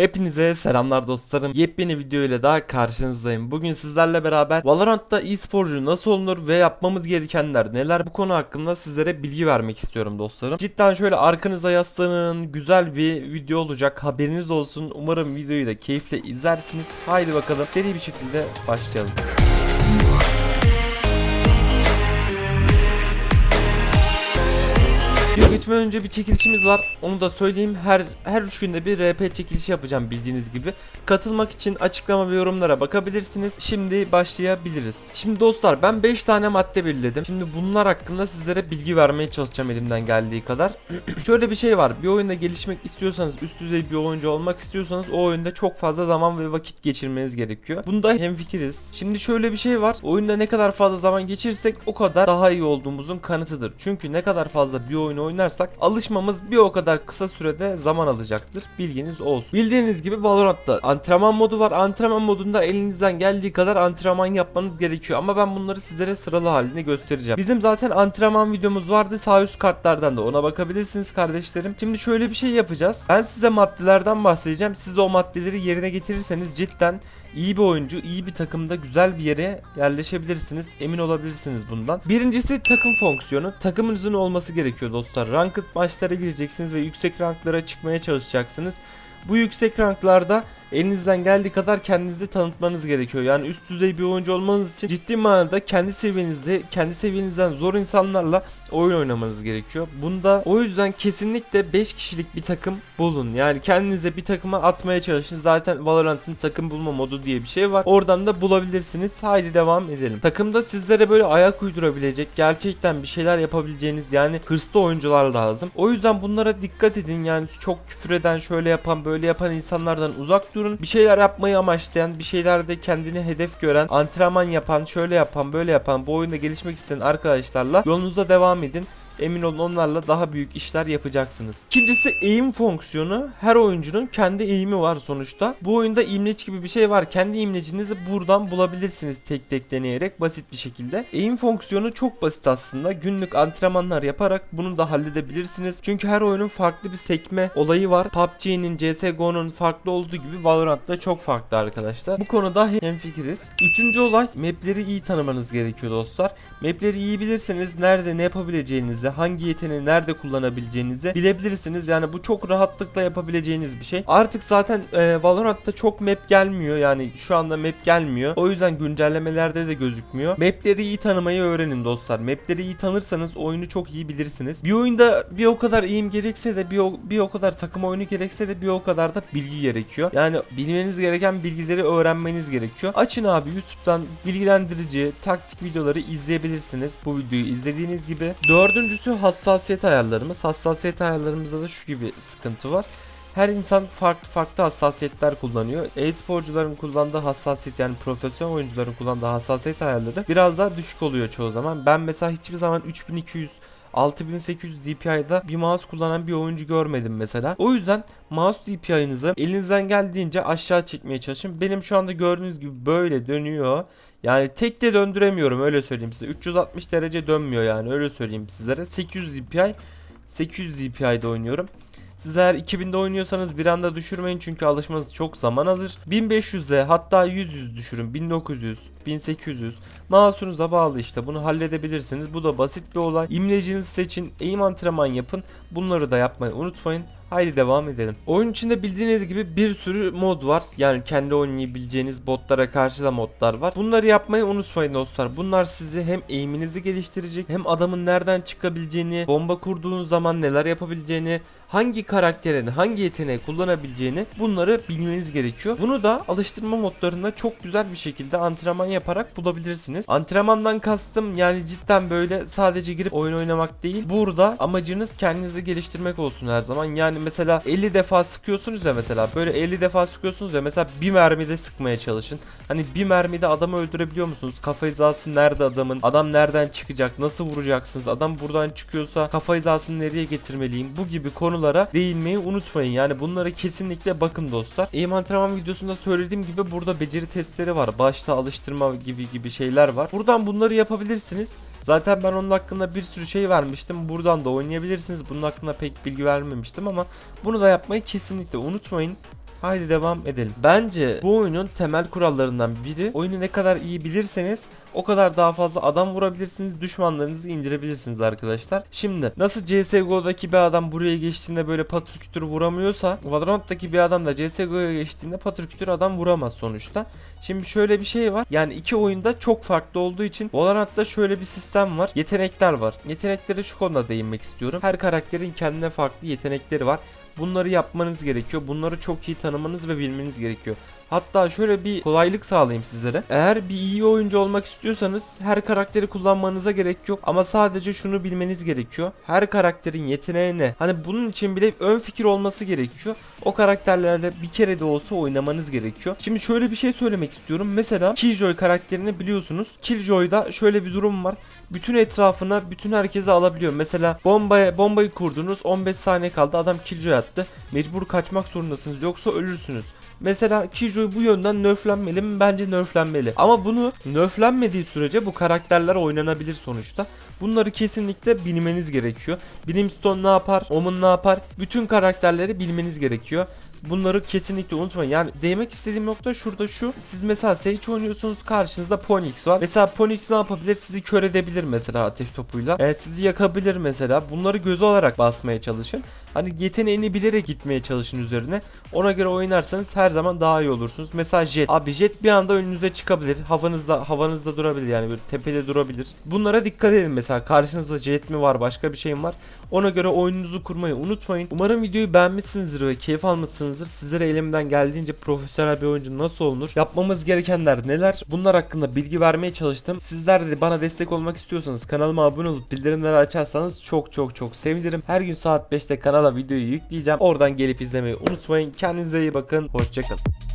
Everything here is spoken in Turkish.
Hepinize selamlar dostlarım. Yepyeni video ile daha karşınızdayım. Bugün sizlerle beraber Valorant'ta e-sporcu nasıl olunur ve yapmamız gerekenler neler bu konu hakkında sizlere bilgi vermek istiyorum dostlarım. Cidden şöyle arkanıza yaslanın güzel bir video olacak haberiniz olsun. Umarım videoyu da keyifle izlersiniz. Haydi bakalım seri bir şekilde başlayalım. Geçmeden önce bir çekilişimiz var. Onu da söyleyeyim. Her her 3 günde bir RP çekilişi yapacağım bildiğiniz gibi. Katılmak için açıklama ve yorumlara bakabilirsiniz. Şimdi başlayabiliriz. Şimdi dostlar ben 5 tane madde belirledim. Şimdi bunlar hakkında sizlere bilgi vermeye çalışacağım elimden geldiği kadar. Şöyle bir şey var. Bir oyunda gelişmek istiyorsanız, üst düzey bir oyuncu olmak istiyorsanız o oyunda çok fazla zaman ve vakit geçirmeniz gerekiyor. Bunda hemfikiriz. Şimdi şöyle bir şey var. Oyunda ne kadar fazla zaman geçirirsek o kadar daha iyi olduğumuzun kanıtıdır. Çünkü ne kadar fazla bir oyunu oynarsak alışmamız bir o kadar kısa sürede zaman alacaktır. Bilginiz olsun. Bildiğiniz gibi Valorant'ta antrenman modu var. Antrenman modunda elinizden geldiği kadar antrenman yapmanız gerekiyor. Ama ben bunları sizlere sıralı halini göstereceğim. Bizim zaten antrenman videomuz vardı. Sağ üst kartlardan da ona bakabilirsiniz kardeşlerim. Şimdi şöyle bir şey yapacağız. Ben size maddelerden bahsedeceğim. Siz de o maddeleri yerine getirirseniz cidden iyi bir oyuncu, iyi bir takımda güzel bir yere yerleşebilirsiniz. Emin olabilirsiniz bundan. Birincisi takım fonksiyonu. Takımınızın olması gerekiyor dostlar. Ranked maçlara gireceksiniz ve yüksek ranklara çıkmaya çalışacaksınız. Bu yüksek ranklarda elinizden geldiği kadar kendinizi tanıtmanız gerekiyor. Yani üst düzey bir oyuncu olmanız için ciddi manada kendi seviyenizde, kendi seviyenizden zor insanlarla oyun oynamanız gerekiyor. Bunda o yüzden kesinlikle 5 kişilik bir takım bulun. Yani kendinize bir takıma atmaya çalışın. Zaten Valorant'ın takım bulma modu diye bir şey var. Oradan da bulabilirsiniz. Haydi devam edelim. Takımda sizlere böyle ayak uydurabilecek, gerçekten bir şeyler yapabileceğiniz yani hırslı oyuncular lazım. O yüzden bunlara dikkat edin. Yani çok küfür eden, şöyle yapan, böyle yapan insanlardan uzak durun. Bir şeyler yapmayı amaçlayan, bir şeylerde kendini hedef gören, antrenman yapan, şöyle yapan, böyle yapan, bu oyunda gelişmek isteyen arkadaşlarla yolunuza devam edin. Emin olun onlarla daha büyük işler yapacaksınız. İkincisi eğim fonksiyonu. Her oyuncunun kendi eğimi var sonuçta. Bu oyunda imleç gibi bir şey var. Kendi imlecinizi buradan bulabilirsiniz tek tek deneyerek basit bir şekilde. Eğim fonksiyonu çok basit aslında. Günlük antrenmanlar yaparak bunu da halledebilirsiniz. Çünkü her oyunun farklı bir sekme olayı var. PUBG'nin, CSGO'nun farklı olduğu gibi Valorant'ta çok farklı arkadaşlar. Bu konuda hemfikiriz. Üçüncü olay mapleri iyi tanımanız gerekiyor dostlar. Mapleri iyi bilirseniz nerede ne yapabileceğinizi, hangi yeteneği nerede kullanabileceğinizi bilebilirsiniz. Yani bu çok rahatlıkla yapabileceğiniz bir şey. Artık zaten e, Valorant'ta çok map gelmiyor. Yani şu anda map gelmiyor. O yüzden güncellemelerde de gözükmüyor. Mapleri iyi tanımayı öğrenin dostlar. Mapleri iyi tanırsanız oyunu çok iyi bilirsiniz. Bir oyunda bir o kadar iyiyim gerekse de bir o, bir o kadar takım oyunu gerekse de bir o kadar da bilgi gerekiyor. Yani bilmeniz gereken bilgileri öğrenmeniz gerekiyor. Açın abi YouTube'dan bilgilendirici taktik videoları izleyebilirsiniz. Bu videoyu izlediğiniz gibi. Dördüncüsü hassasiyet ayarlarımız. Hassasiyet ayarlarımızda da şu gibi sıkıntı var. Her insan farklı farklı hassasiyetler kullanıyor. E-sporcuların kullandığı hassasiyet yani profesyonel oyuncuların kullandığı hassasiyet ayarları biraz daha düşük oluyor çoğu zaman. Ben mesela hiçbir zaman 3200 6800 DPI'da bir mouse kullanan bir oyuncu görmedim mesela. O yüzden mouse DPI'nizi elinizden geldiğince aşağı çekmeye çalışın. Benim şu anda gördüğünüz gibi böyle dönüyor. Yani tek de döndüremiyorum öyle söyleyeyim size. 360 derece dönmüyor yani öyle söyleyeyim sizlere. 800 DPI 800 DPI'de oynuyorum. Siz eğer 2000'de oynuyorsanız bir anda düşürmeyin çünkü alışmanız çok zaman alır. 1500'e hatta 100 100 düşürün. 1900, 1800. Mouse'unuza bağlı işte bunu halledebilirsiniz. Bu da basit bir olay. İmlecinizi seçin, eğim antrenman yapın. Bunları da yapmayı unutmayın. Haydi devam edelim. Oyun içinde bildiğiniz gibi bir sürü mod var. Yani kendi oynayabileceğiniz botlara karşı da modlar var. Bunları yapmayı unutmayın dostlar. Bunlar sizi hem eğiminizi geliştirecek hem adamın nereden çıkabileceğini, bomba kurduğunuz zaman neler yapabileceğini, hangi karakterin hangi yeteneği kullanabileceğini bunları bilmeniz gerekiyor. Bunu da alıştırma modlarında çok güzel bir şekilde antrenman yaparak bulabilirsiniz. Antrenmandan kastım yani cidden böyle sadece girip oyun oynamak değil. Burada amacınız kendinizi geliştirmek olsun her zaman. Yani mesela 50 defa sıkıyorsunuz ya mesela böyle 50 defa sıkıyorsunuz ya mesela bir mermide sıkmaya çalışın. Hani bir mermide adamı öldürebiliyor musunuz? Kafa hizası nerede adamın? Adam nereden çıkacak? Nasıl vuracaksınız? Adam buradan çıkıyorsa kafa hizasını nereye getirmeliyim? Bu gibi konulara değinmeyi unutmayın. Yani bunlara kesinlikle bakın dostlar. Eğim antrenman videosunda söylediğim gibi burada beceri testleri var. Başta alıştırma gibi gibi şeyler var. Buradan bunları yapabilirsiniz. Zaten ben onun hakkında bir sürü şey vermiştim. Buradan da oynayabilirsiniz. Bunun hakkında pek bilgi vermemiştim ama bunu da yapmayı kesinlikle unutmayın. Haydi devam edelim. Bence bu oyunun temel kurallarından biri oyunu ne kadar iyi bilirseniz o kadar daha fazla adam vurabilirsiniz. Düşmanlarınızı indirebilirsiniz arkadaşlar. Şimdi nasıl CSGO'daki bir adam buraya geçtiğinde böyle patır kütür vuramıyorsa Valorant'taki bir adam da CSGO'ya geçtiğinde patır kütür adam vuramaz sonuçta. Şimdi şöyle bir şey var. Yani iki oyunda çok farklı olduğu için Valorant'ta şöyle bir sistem var. Yetenekler var. Yeteneklere şu konuda değinmek istiyorum. Her karakterin kendine farklı yetenekleri var. Bunları yapmanız gerekiyor. Bunları çok iyi tanımanız ve bilmeniz gerekiyor. Hatta şöyle bir kolaylık sağlayayım sizlere. Eğer bir iyi oyuncu olmak istiyorsanız her karakteri kullanmanıza gerek yok. Ama sadece şunu bilmeniz gerekiyor. Her karakterin yeteneği ne? Hani bunun için bile ön fikir olması gerekiyor. O karakterlerle bir kere de olsa oynamanız gerekiyor. Şimdi şöyle bir şey söylemek istiyorum. Mesela Killjoy karakterini biliyorsunuz. Killjoy'da şöyle bir durum var. Bütün etrafına bütün herkesi alabiliyor. Mesela bombaya bombayı kurdunuz 15 saniye kaldı adam Killjoy attı. Mecbur kaçmak zorundasınız yoksa ölürsünüz. Mesela Killjoy bu yönden nerflenmeli mi? Bence nerflenmeli. Ama bunu nerflenmediği sürece bu karakterler oynanabilir sonuçta. Bunları kesinlikle bilmeniz gerekiyor. Brimstone ne yapar? Omen ne yapar? Bütün karakterleri bilmeniz gerekiyor. Bunları kesinlikle unutmayın. Yani değmek istediğim nokta şurada şu. Siz mesela Sage oynuyorsunuz karşınızda Ponyx var. Mesela Ponyx ne yapabilir? Sizi kör edebilir mesela ateş topuyla. Yani sizi yakabilir mesela. Bunları göz olarak basmaya çalışın. Hani yeteneğini bilerek gitmeye çalışın üzerine. Ona göre oynarsanız her zaman daha iyi olursunuz. Mesela Jet. Abi Jet bir anda önünüze çıkabilir. Havanızda havanızda durabilir yani böyle tepede durabilir. Bunlara dikkat edin mesela. Karşınızda Jet mi var başka bir şey mi var? Ona göre oyununuzu kurmayı unutmayın. Umarım videoyu beğenmişsinizdir ve keyif almışsınızdır. Sizlere elimden geldiğince profesyonel bir oyuncu nasıl olunur? Yapmamız gerekenler neler? Bunlar hakkında bilgi vermeye çalıştım. Sizler de bana destek olmak istiyorsanız kanalıma abone olup bildirimleri açarsanız çok çok çok sevinirim. Her gün saat 5'te kanala videoyu yükleyeceğim. Oradan gelip izlemeyi unutmayın. Kendinize iyi bakın. Hoşçakalın.